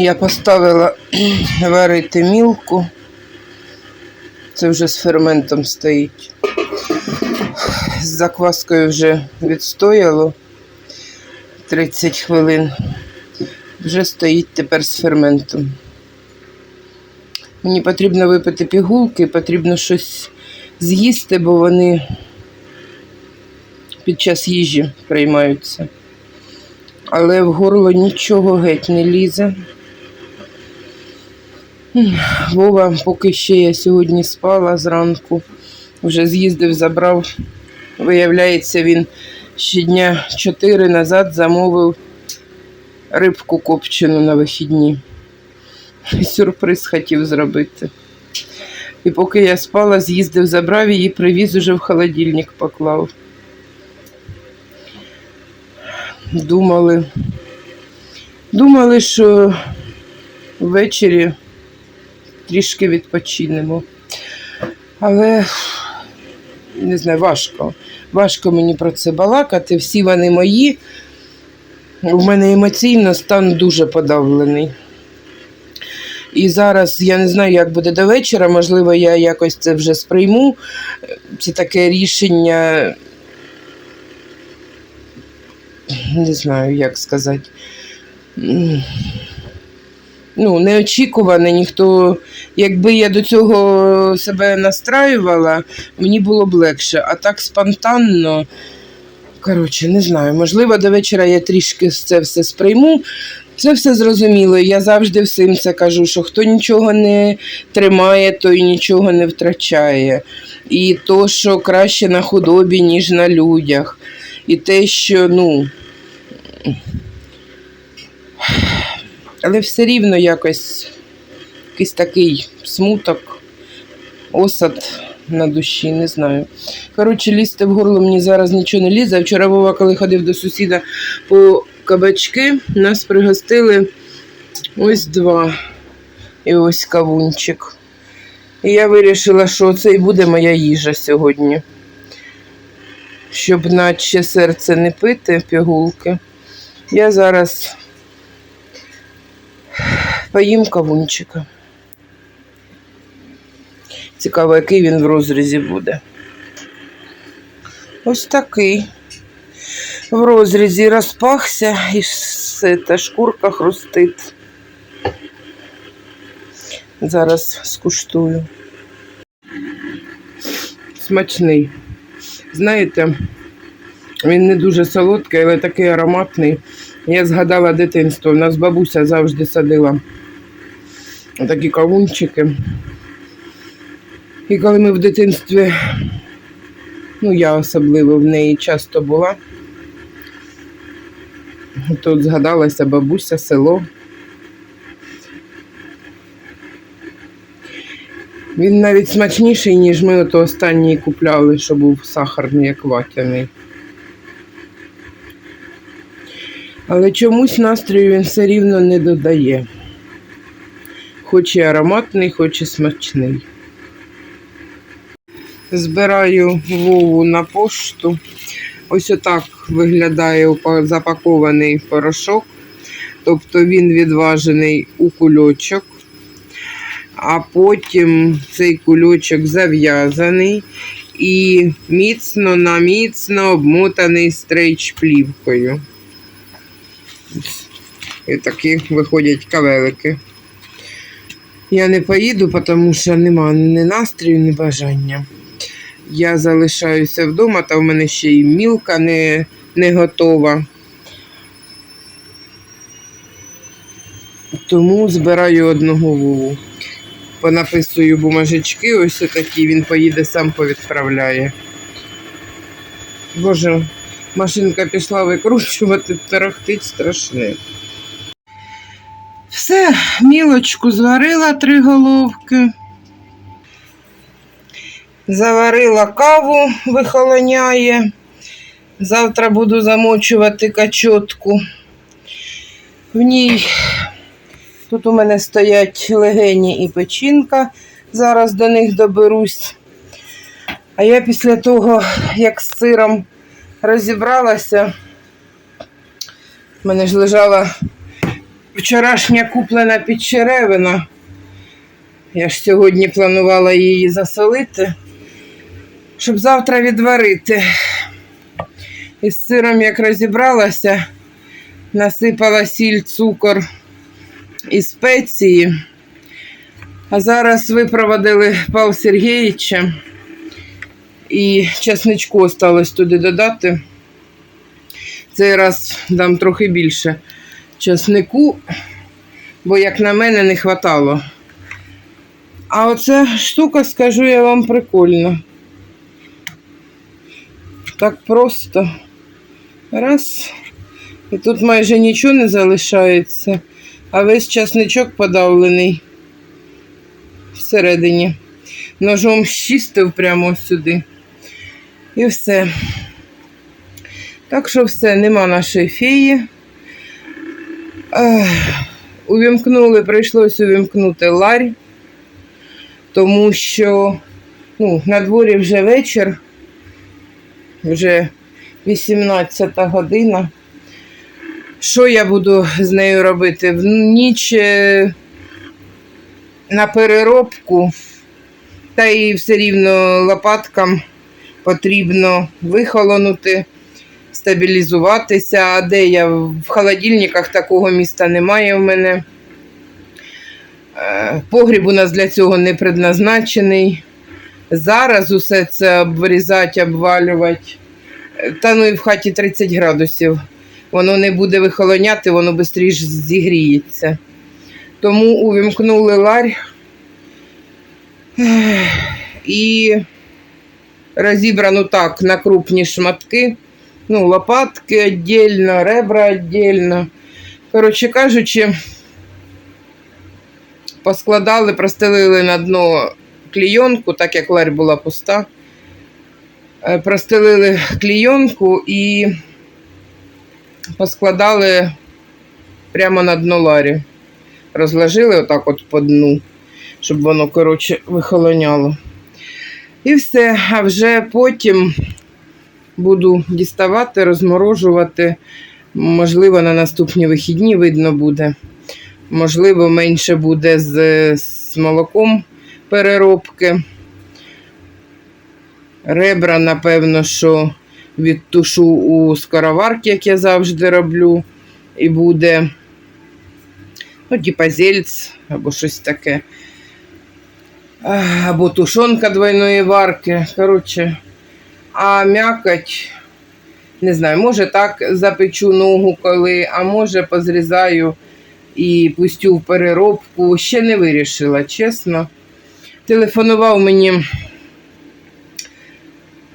Я поставила варити мілку. Це вже з ферментом стоїть. З закваскою вже відстояло 30 хвилин. Вже стоїть тепер з ферментом. Мені потрібно випити пігулки, потрібно щось з'їсти, бо вони під час їжі приймаються. Але в горло нічого геть не лізе. Вова, поки ще я сьогодні спала зранку, вже з'їздив, забрав. Виявляється, він ще дня чотири назад замовив рибку копчену на вихідні. Сюрприз хотів зробити. І поки я спала, з'їздив, забрав її, привіз уже в холодильник поклав. Думали, думали, що ввечері трішки відпочинемо. Але не знаю, важко. Важко мені про це балакати. Всі вони мої. У мене емоційно стан дуже подавлений. І зараз я не знаю, як буде до вечора. Можливо, я якось це вже сприйму. Це таке рішення. Не знаю, як сказати. Ну, неочікуване, ніхто. Якби я до цього себе настраювала, мені було б легше. А так спонтанно. Коротше, не знаю. Можливо, до вечора я трішки це все сприйму. Це все зрозуміло. Я завжди всім це кажу, що хто нічого не тримає, той нічого не втрачає. І то, що краще на худобі, ніж на людях. І те, що, ну. Але все рівно якось якийсь такий смуток, осад на душі, не знаю. Коротше, лізти в горло мені зараз нічого не лізе. Вчора Вова, коли ходив до сусіда по кабачки, нас пригостили ось два. І ось кавунчик. І я вирішила, що це і буде моя їжа сьогодні. Щоб наче серце не пити пігулки. Я зараз поїм кавунчика. Цікаво, який він в розрізі буде. Ось такий. В розрізі розпахся і все, та шкурка хрустить. Зараз скуштую. Смачний. Знаєте, він не дуже солодкий, але такий ароматний. Я згадала дитинство. У нас бабуся завжди садила такі кавунчики. І коли ми в дитинстві, ну я особливо в неї часто була, тут згадалася бабуся, село. Він навіть смачніший, ніж ми ото останній купляли, що був сахарний, як ватяний. Але чомусь настрою він все рівно не додає. Хоч і ароматний, хоч і смачний. Збираю вову на пошту. Ось отак виглядає запакований порошок. Тобто він відважений у кульочок, а потім цей кульочок зав'язаний і міцно наміцно обмотаний стрейч-плівкою. І такі виходять кавелики. Я не поїду, тому що нема ні настрою, ні бажання. Я залишаюся вдома, та в мене ще й мілка не, не готова. Тому збираю одного вову. Понаписую бумажечки, ось такі, він поїде сам повідправляє. Боже, машинка пішла викручувати, тарахтить страшне. Все, мілочку зварила три головки. Заварила каву, вихолоняє. Завтра буду замочувати качотку. В ній Тут у мене стоять легені і печінка. Зараз до них доберусь. А я після того, як з сиром розібралася, в мене ж лежала вчорашня куплена підчеревина. Я ж сьогодні планувала її засолити, щоб завтра відварити. І з сиром, як розібралася, насипала сіль, цукор і спеції. А зараз випроводили Павла Сергійовича і чесничку осталось туди додати. Цей раз дам трохи більше чеснику, бо, як на мене, не хватало. А оця штука, скажу я вам, прикольна. Так просто. Раз. І тут майже нічого не залишається, а весь часничок подавлений всередині. Ножом щистив прямо сюди. І все. Так що все, нема нашої феї. Увімкнули, прийшлося увімкнути ларь, тому що ну, на дворі вже вечір, вже 18 година. Що я буду з нею робити? В ніч е, на переробку, та і все рівно лопаткам потрібно вихолонути, стабілізуватися. А де я в холодильниках такого міста немає в мене. Е, Погріб у нас для цього не предназначений. Зараз усе це обрізати, обвалювати. Та ну і в хаті 30 градусів. Воно не буде вихолоняти, воно швидше зігріється. Тому увімкнули ларь і розібрано так на крупні шматки. Ну, лопатки віддільно, ребра віддільно. Коротше кажучи, поскладали, простелили на дно клійонку, так як ларь була пуста. Е, Простелили клійонку і поскладали прямо на дно ларі. Розложили отак от по дну, щоб воно, коротше, вихолоняло. І все. А вже потім буду діставати, розморожувати. Можливо, на наступні вихідні видно буде. Можливо, менше буде з, з молоком переробки. Ребра, напевно, що відтушу у скороварки, як я завжди роблю. І буде, ну, типа зельц або щось таке. Або тушонка двойної варки. Коротше, а м'якоть, не знаю, може так запечу ногу коли, а може позрізаю і пустю в переробку. Ще не вирішила, чесно. Телефонував мені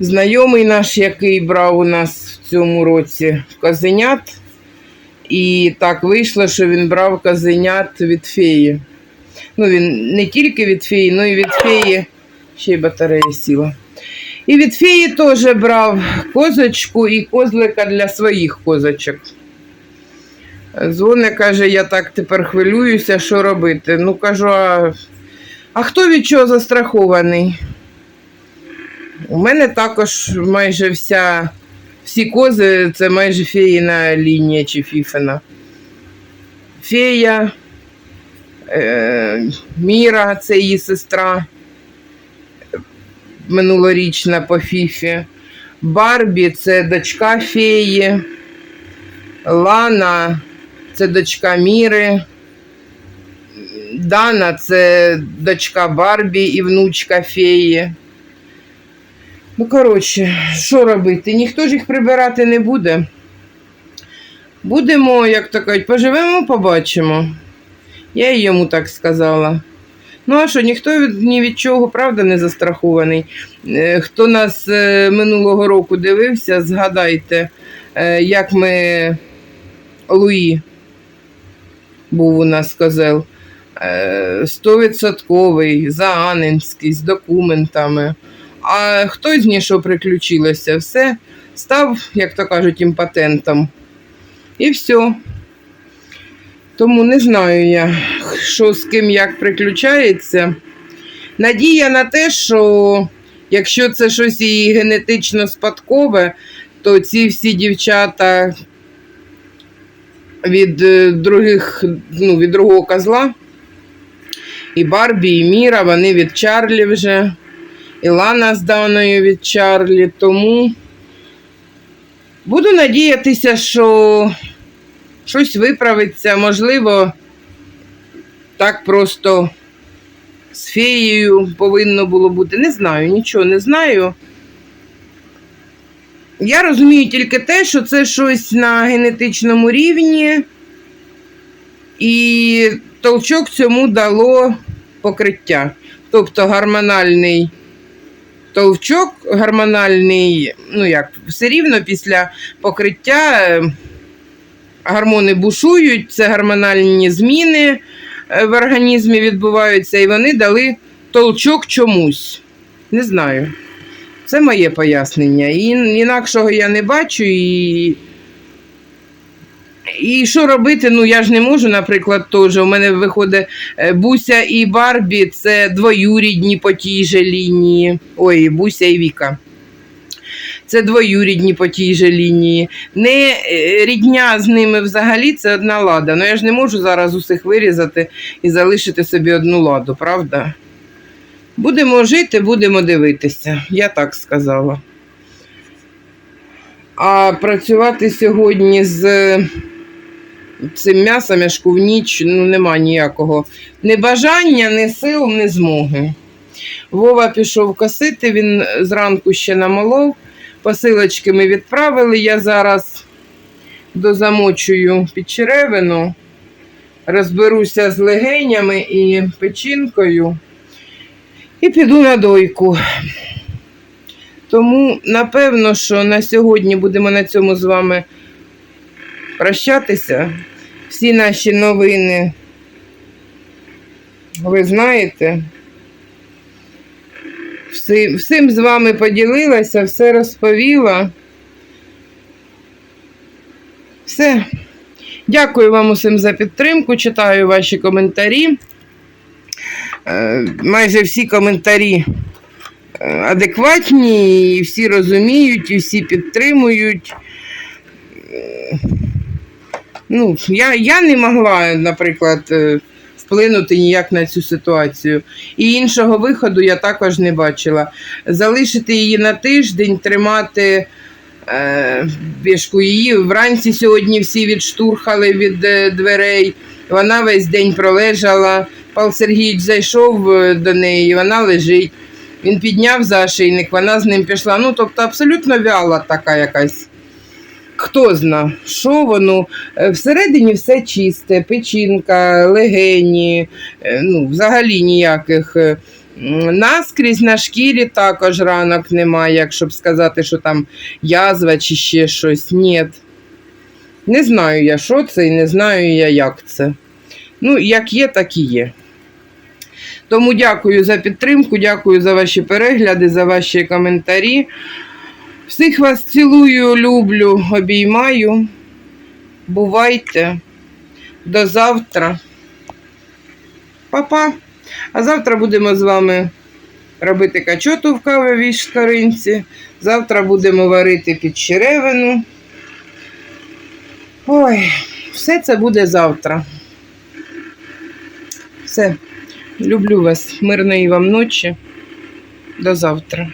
знайомий наш, який брав у нас в цьому році козенят. І так вийшло, що він брав козенят від феї. Ну, він не тільки від феї, але й від феї. Ще й батарея сіла. І від феї теж брав козочку і козлика для своїх козочок. Дзвони, каже, я так тепер хвилююся, що робити. Ну, кажу, а, а хто від чого застрахований? У мене також майже вся, всі кози це майже феїна лінія чи фіфина. Фея, е, Міра, це її сестра минулорічна по фіфі. Барбі це дочка феї. Лана це дочка Міри. Дана це дочка Барбі і внучка феї. Ну, коротше, що робити? Ніхто ж їх прибирати не буде. Будемо, як то кажуть, поживемо, побачимо. Я й йому так сказала. Ну, а що, ніхто ні від чого, правда, не застрахований. Е, Хто нас е, минулого року дивився, згадайте, е, як ми Луї був у нас козел. Е, Стовідсотковий, заанинський, з документами. А хто з нього приключилося, все став, як то кажуть, імпотентом. І все. Тому не знаю я, що з ким як приключається. Надія на те, що якщо це щось і генетично спадкове, то ці всі дівчата від е, других, ну, від другого козла, і Барбі, і Міра, вони від Чарлі вже, і Лана з Даною від Чарлі. Тому буду надіятися, що щось виправиться, можливо, так просто з феєю повинно було бути. Не знаю, нічого не знаю. Я розумію тільки те, що це щось на генетичному рівні, і толчок цьому дало покриття. Тобто гормональний толчок, гормональний, ну як, все рівно після покриття е, гормони бушують, це гормональні зміни е, в організмі відбуваються, і вони дали толчок чомусь. Не знаю. Це моє пояснення. І інакшого я не бачу. І, і що робити? Ну, я ж не можу, наприклад, теж. У мене виходить е, Буся і Барбі це двоюрідні по тій же лінії. Ой, Буся і Віка. Це двоюрідні по тій же лінії. Не е, рідня з ними взагалі це одна лада. Ну я ж не можу зараз усіх вирізати і залишити собі одну ладу, правда? Будемо жити, будемо дивитися, я так сказала. А працювати сьогодні з цим м'ясом яшку в ніч ну, нема ніякого ні бажання, ні сил, ні змоги. Вова пішов косити, він зранку ще намолов, посилочки ми відправили. Я зараз дозамочую під черевину, розберуся з легенями і печінкою. І піду на дойку. Тому, напевно, що на сьогодні будемо на цьому з вами прощатися. Всі наші новини, ви знаєте, всім, всім з вами поділилася, все розповіла. Все. Дякую вам усім за підтримку. Читаю ваші коментарі. Е, майже всі коментарі е, адекватні, і всі розуміють, і всі підтримують. Ну, я, я не могла, наприклад, е, вплинути ніяк на цю ситуацію. І іншого виходу я також не бачила. Залишити її на тиждень, тримати е, її. Вранці сьогодні всі відштурхали від е, дверей. Вона весь день пролежала. Павло Сергійович зайшов е, до неї, вона лежить. Він підняв за ошейник, вона з ним пішла. Ну, тобто абсолютно вяла така якась. Хто зна, що воно. Е, Всередині все чисте, печінка, легені, е, ну, взагалі ніяких. е, Наскрізь на шкірі також ранок немає, якщо б сказати, що там язва чи ще щось. Ні. Не знаю я, що це, і не знаю я, як це. Ну, як є, так і є. Тому дякую за підтримку, дякую за ваші перегляди, за ваші коментарі. Всіх вас цілую, люблю, обіймаю. Бувайте. До завтра. Па-па. А завтра будемо з вами робити качоту в кавовій шкаринці. Завтра будемо варити під черевину. Ой, все це буде завтра. Все. Люблю вас. Мирної вам ночі. До завтра.